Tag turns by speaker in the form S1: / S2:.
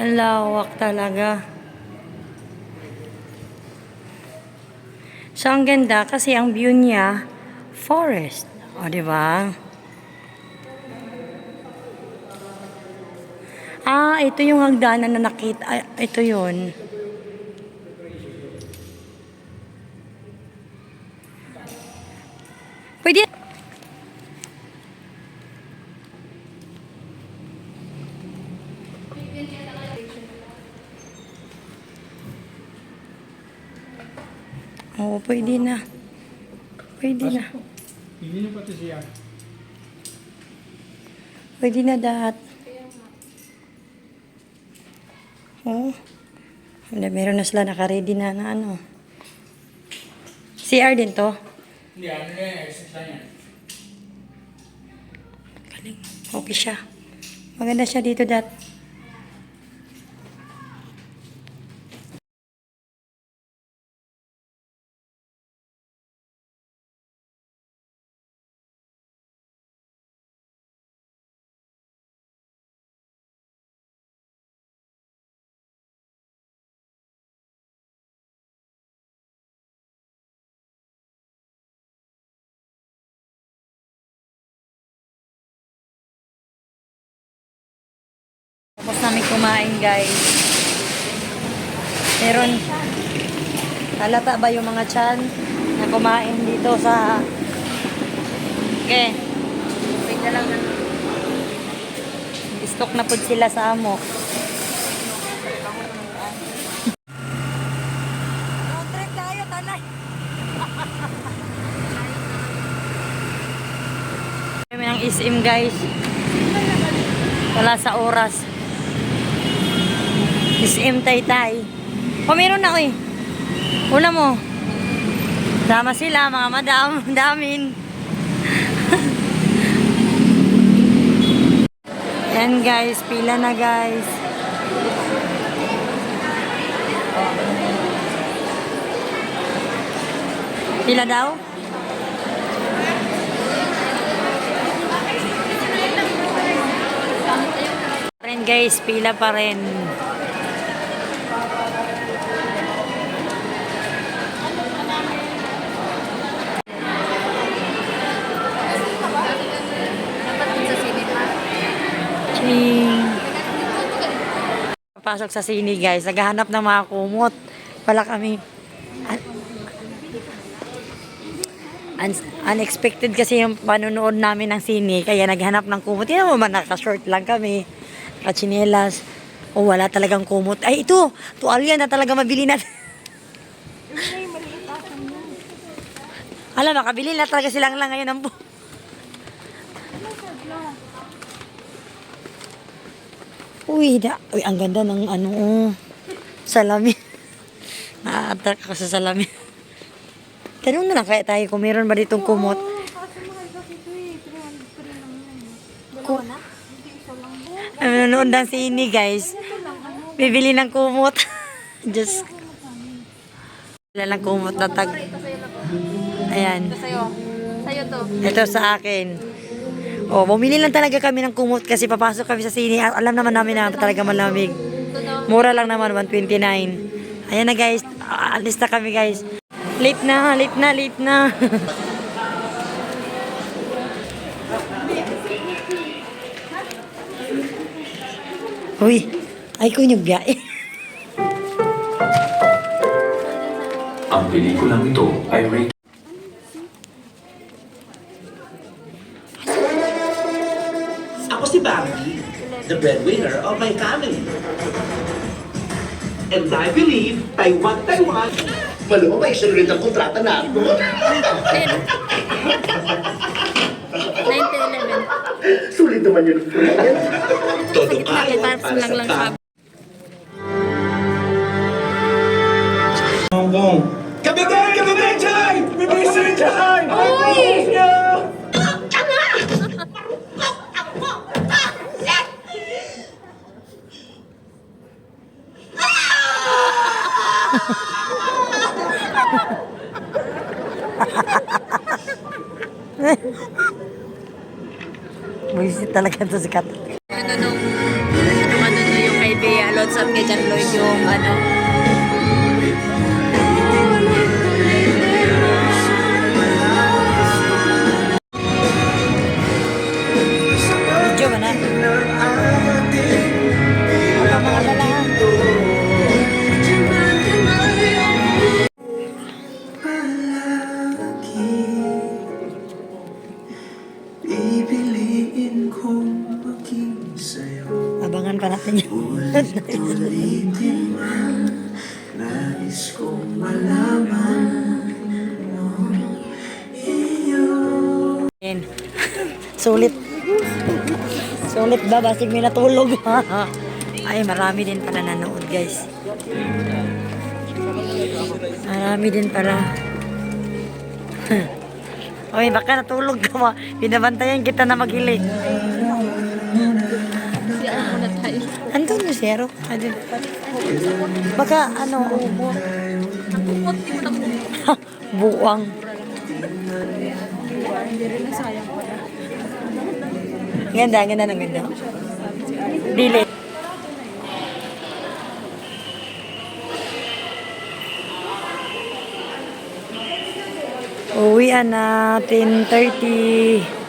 S1: Ang lawak talaga. So, ang ganda kasi ang view niya, forest. O, di ba? Ah, ito yung hagdanan na nakita. ah, ito yun. Pwede. Oo, pwede na. Pwede na.
S2: Hindi na pati siya.
S1: Pwede na dahat. Oo. Wala, meron na sila naka-ready na na ano. CR din to.
S2: Hindi, ano na yan, exit lang yan.
S1: Galing. Okay siya. Maganda siya dito dat. Namin kumain guys. Meron, halata ba yung mga chan na kumain dito sa... Okay. Wait na lang. Stock na po sila sa amo. Kami ng isim guys. Wala sa oras. SM Taytay. O, meron na, oy. Una mo. Dama sila, mga madam. Damin. Yan, guys. Pila na, guys. Pila daw? rin guys, pila pa rin. Pasok sa sini guys, naghahanap ng mga kumot. Wala kami. Un- un- unexpected kasi yung panonood namin ng sini, kaya naghanap ng kumot. Hindi mo man naka-short lang kami. Kachinelas. O wala talagang kumot. Ay ito, tuwalya na talaga mabili na. Alam, makabili na talaga silang lang ngayon ng Uy, da. Uy, ang ganda ng ano, oh, salamin. Na-attract ako sa salamin. Tanong na lang kaya tayo kung meron ba ditong kumot. Ku- Ano, nanonood ng sini, guys. Bibili ng kumot. Ko. Wala lang kumot na tag. Ayan.
S3: Sa'yo. Sa'yo to.
S1: Ito sa akin. Oh, bumili lang talaga kami ng kumot kasi papasok kami sa sini. Alam naman namin na talaga malamig. Mura lang naman, 129. Ayan na guys, Ah, alis na kami guys. Late na, late na, late na. Uy, ay kunyog biyahe.
S4: Ang pelikulang ito ay rated
S5: Si Bambi, the breadwinner of my family. And I believe Taiwan, Taiwan. Malamang may sunod ang kontrata na ako.
S3: 90-11.
S5: Sulit naman yun. Todo
S3: parang
S5: para sa tao.
S2: Hong Kong. Kapitan! Kapitan! Chay! Bibisin Chay! Uy!
S1: Buisit talaga to si Kat.
S3: Ano nung, nung ano nung yung kay Bea, concert kay John Lloyd yung ano.
S1: Video ba na? Pa natin yun.
S2: Ulitin man Nais kong malaman.
S1: Sulit. Sulit ba? Basig may natulog. Ay, marami din pala nanood, guys. Marami din pala. Oy, baka natulog ka ma. Binabantayan kita na magilig. Zero. Andun. Baka ano,
S3: Nakukot, di mo nakukot.
S1: buwang. Ganda, ganda ng ganda. Dili. Uwian na, 10.30.